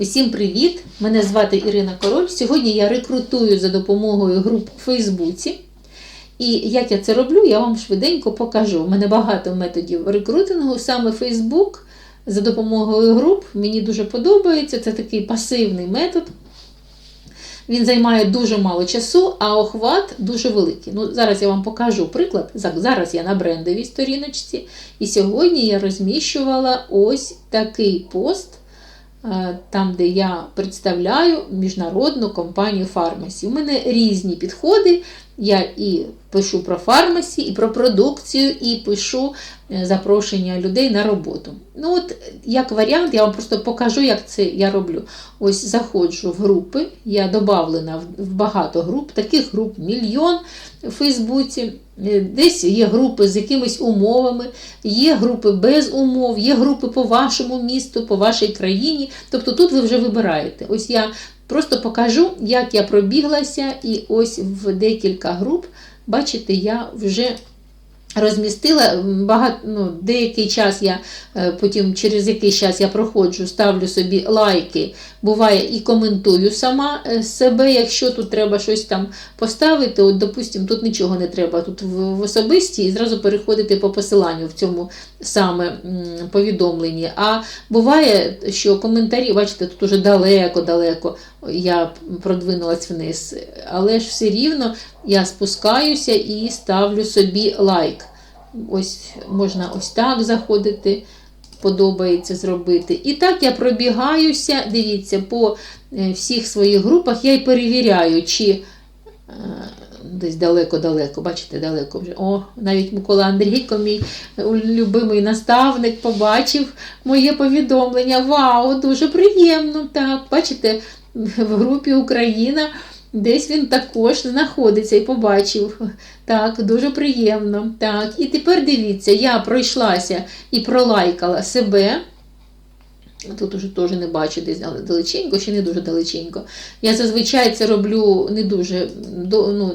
Усім привіт! Мене звати Ірина Король. Сьогодні я рекрутую за допомогою груп у Фейсбуці. І як я це роблю, я вам швиденько покажу. У мене багато методів рекрутингу, саме Фейсбук за допомогою груп. Мені дуже подобається. Це такий пасивний метод. Він займає дуже мало часу, а охват дуже великий. Ну, Зараз я вам покажу приклад. Зараз я на брендовій сторіночці. І сьогодні я розміщувала ось такий пост, там, де я представляю міжнародну компанію Фармасі. У мене різні підходи. Я і пишу про фармасі, і про продукцію, і пишу е, запрошення людей на роботу. Ну, от, як варіант, я вам просто покажу, як це я роблю. Ось заходжу в групи, я додавлена в багато груп, таких груп мільйон в Фейсбуці. Е, Десь є групи з якимись умовами, є групи без умов, є групи по вашому місту, по вашій країні. Тобто тут ви вже вибираєте. Ось я Просто покажу, як я пробіглася, і ось в декілька груп, бачите, я вже розмістила багато, ну, деякий час я е, потім через який час я проходжу, ставлю собі лайки, буває і коментую сама е, себе, якщо тут треба щось там поставити. От, допустимо, тут нічого не треба. Тут в особисті і зразу переходити по посиланню в цьому саме повідомленні. А буває, що коментарі, бачите, тут уже далеко-далеко я продвинулась вниз, але ж все рівно я спускаюся і ставлю собі лайк. Ось можна ось так заходити, подобається зробити. І так я пробігаюся, дивіться, по е, всіх своїх групах я й перевіряю, чи е, десь далеко-далеко, бачите, далеко вже. О, навіть Микола Андрійко, мій любимий наставник, побачив моє повідомлення. Вау, дуже приємно! Так, бачите, в групі Україна. Десь він також знаходиться і побачив. Так, дуже приємно. Так, І тепер дивіться, я пройшлася і пролайкала себе. Тут уже теж не бачу десь далеченько, ще не дуже далеченько. Я зазвичай це роблю не дуже ну,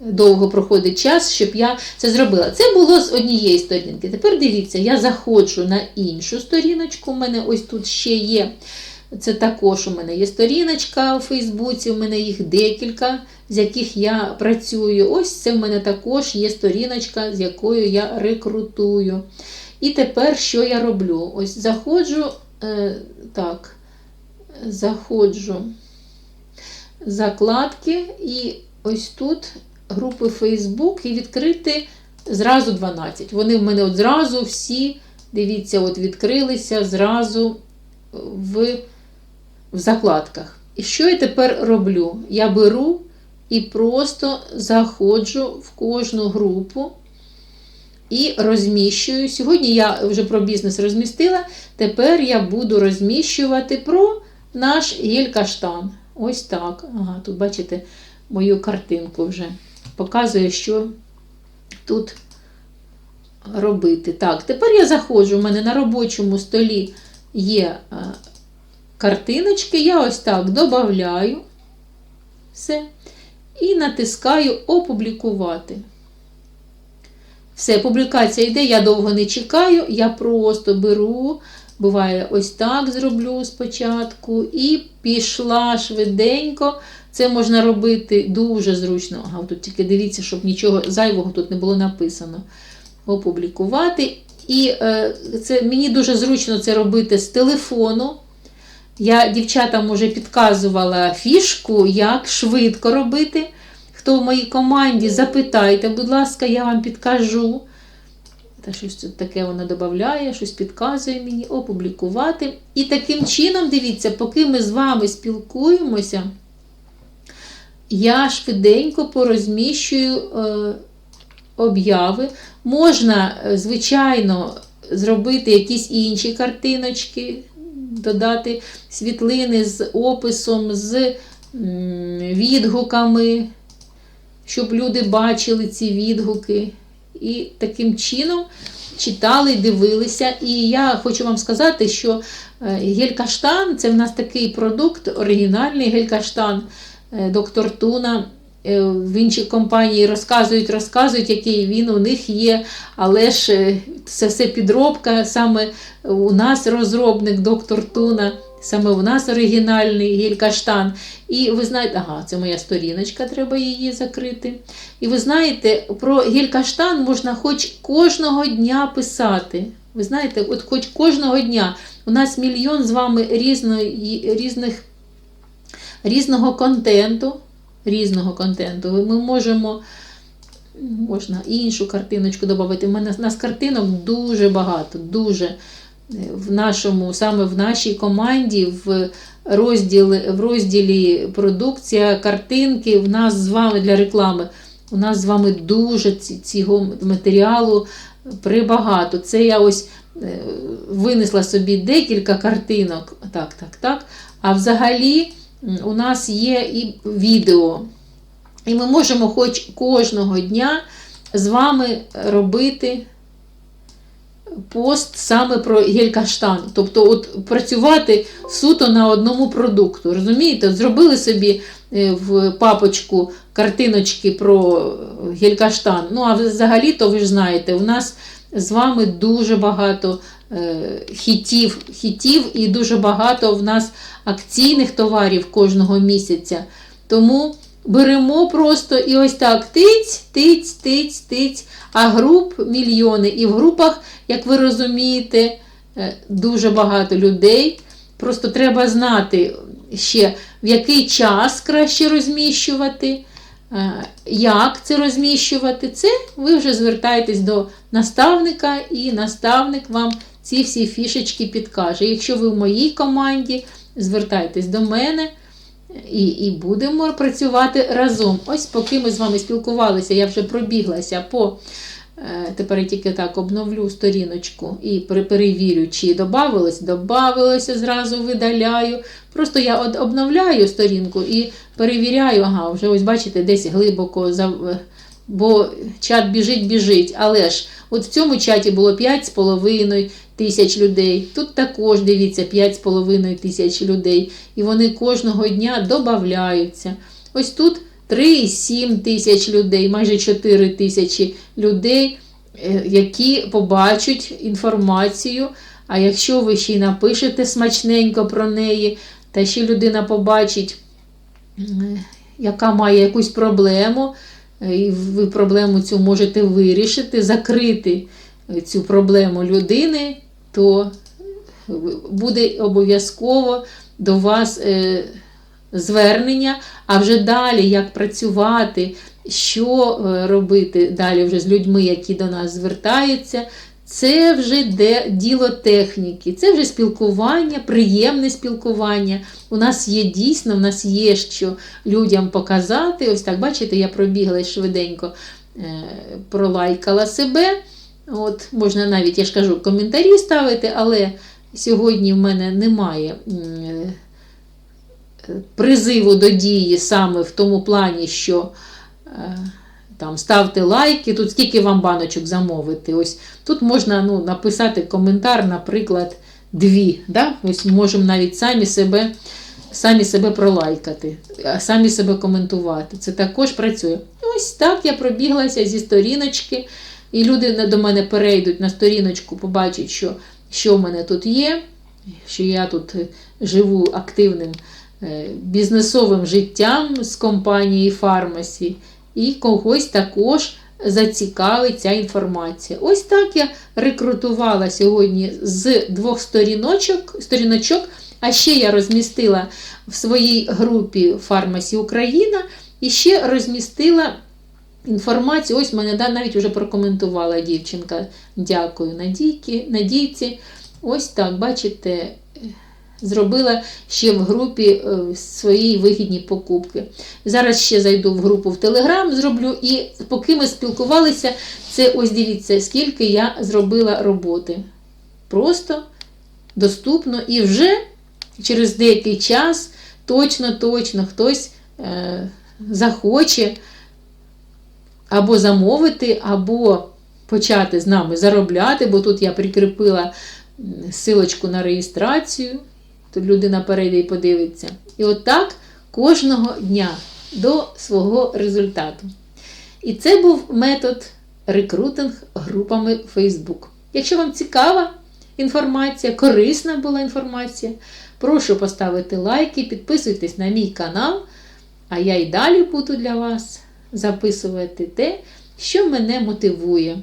довго проходить час, щоб я це зробила. Це було з однієї сторінки. Тепер дивіться, я заходжу на іншу сторіночку. У мене ось тут ще є. Це також у мене є сторіночка у Фейсбуці, у мене їх декілька, з яких я працюю. Ось це в мене також є сторіночка, з якою я рекрутую. І тепер що я роблю? Ось заходжу, е, так, заходжу закладки, і ось тут групи Facebook і відкрити зразу 12. Вони в мене от зразу всі, дивіться, от відкрилися зразу в в закладках. І що я тепер роблю? Я беру і просто заходжу в кожну групу і розміщую. Сьогодні я вже про бізнес розмістила. Тепер я буду розміщувати про наш гель-каштан. Ось так. Ага, Тут, бачите, мою картинку вже показує, що тут робити. Так, тепер я заходжу, у мене на робочому столі є картиночки, я ось так додаю все. І натискаю Опублікувати. Все, публікація йде, я довго не чекаю, я просто беру, буває, ось так зроблю спочатку, і пішла швиденько. Це можна робити дуже зручно. Ага, тут тільки дивіться, щоб нічого зайвого тут не було написано. Опублікувати. І е, це, мені дуже зручно це робити з телефону. Я дівчатам уже підказувала фішку, як швидко робити. Хто в моїй команді, запитайте, будь ласка, я вам підкажу. Та щось тут таке вона додає, щось підказує мені, опублікувати. І таким чином, дивіться, поки ми з вами спілкуємося, я швиденько порозміщую е, обяви. Можна, е, звичайно, зробити якісь інші картиночки додати світлини з описом, з відгуками, щоб люди бачили ці відгуки. І таким чином читали, дивилися. І я хочу вам сказати, що е, гель-каштан це в нас такий продукт, оригінальний гель-каштан е, доктор Туна. Е, в іншій компанії розказують, розказують, який він у них є, але ж е, це все підробка. Саме у нас розробник доктор Туна, саме у нас оригінальний гель-каштан. І ви знаєте, ага, це моя сторіночка, треба її закрити. І ви знаєте, про гель-каштан можна хоч кожного дня писати. Ви знаєте, от хоч кожного дня у нас мільйон з вами різної, різних, різного контенту. Різного контенту. Ми можемо можна іншу картиночку додати. У мене нас картинок дуже багато, дуже в нашому, саме в нашій команді, в розділі, в розділі продукція, картинки, в нас з вами для реклами. У нас з вами дуже цього матеріалу прибагато. Це я ось е, винесла собі декілька картинок. Так, так, так. А взагалі у нас є і відео. І ми можемо хоч кожного дня з вами робити пост саме про гель-каштан. Тобто от працювати суто на одному продукту. Розумієте? От Зробили собі е, в папочку картиночки про гель-каштан. Ну, а взагалі-то ви ж знаєте, у нас з вами дуже багато е, хітів, хітів і дуже багато в нас акційних товарів кожного місяця. Тому беремо просто і ось так тиць, тиць, тиць, тиць, а груп мільйони. І в групах, як ви розумієте, е, дуже багато людей. Просто треба знати ще, в який час краще розміщувати, е, як це розміщувати. Це ви вже звертаєтесь до наставника, і наставник вам ці всі фішечки підкаже. Якщо ви в моїй команді, звертайтесь до мене. І і будемо працювати разом. Ось, поки ми з вами спілкувалися, я вже пробіглася по. Е, тепер я тільки так обновлю сторіночку і перевірю, чи додавалось. Додавалося, зразу видаляю. Просто я обновляю сторінку і перевіряю, ага, вже ось бачите, десь глибоко, бо чат біжить-біжить. Але ж от в цьому чаті було 5,5 тисяч людей. Тут також, дивіться, 5,5 тисяч людей. І вони кожного дня додаються. Ось тут 3,7 тисяч людей, майже 4 тисячі людей, е, які побачать інформацію. А якщо ви ще й напишете смачненько про неї, та ще людина побачить, яка має якусь проблему, і ви проблему цю можете вирішити, закрити цю проблему людини, то буде обов'язково до вас е, звернення, а вже далі як працювати, що е, робити далі вже з людьми, які до нас звертаються. Це вже де діло техніки, це вже спілкування, приємне спілкування. У нас є дійсно, у нас є що людям показати. Ось так, бачите, я пробігла швиденько, е, пролайкала себе. От, Можна навіть, я ж кажу, коментарі ставити, але сьогодні в мене немає призиву до дії саме в тому плані, що е, там ставте лайки, тут скільки вам баночок замовити. Ось Тут можна ну, написати коментар, наприклад, дві. Да? Ось Можемо навіть самі себе самі себе пролайкати, самі себе коментувати. Це також працює. Ось так я пробіглася зі сторіночки. І люди до мене перейдуть на сторіночку, побачать, що що в мене тут є, що я тут живу активним е, бізнесовим життям з компанії Фармасі, і когось також зацікавить ця інформація. Ось так я рекрутувала сьогодні з двох сторіночок, сторіночок, а ще я розмістила в своїй групі Фармасі Україна і ще розмістила. Інформацію, ось мене да, навіть вже прокоментувала дівчинка. Дякую Надійці. Ось так, бачите, зробила ще в групі е, свої вигідні покупки. Зараз ще зайду в групу в Телеграм, зроблю, і поки ми спілкувалися, це ось дивіться, скільки я зробила роботи. Просто доступно і вже через деякий час точно-точно хтось е, захоче або замовити, або почати з нами заробляти, бо тут я прикріпила силочку на реєстрацію, тут людина перейде і подивиться. І от кожного дня. до свого результату. І це був метод рекрутинг групами Facebook. Якщо вам цікава інформація, корисна була інформація, прошу поставити лайки, підписуйтесь на мій канал, а я й далі буду для вас записувати те, що мене мотивує.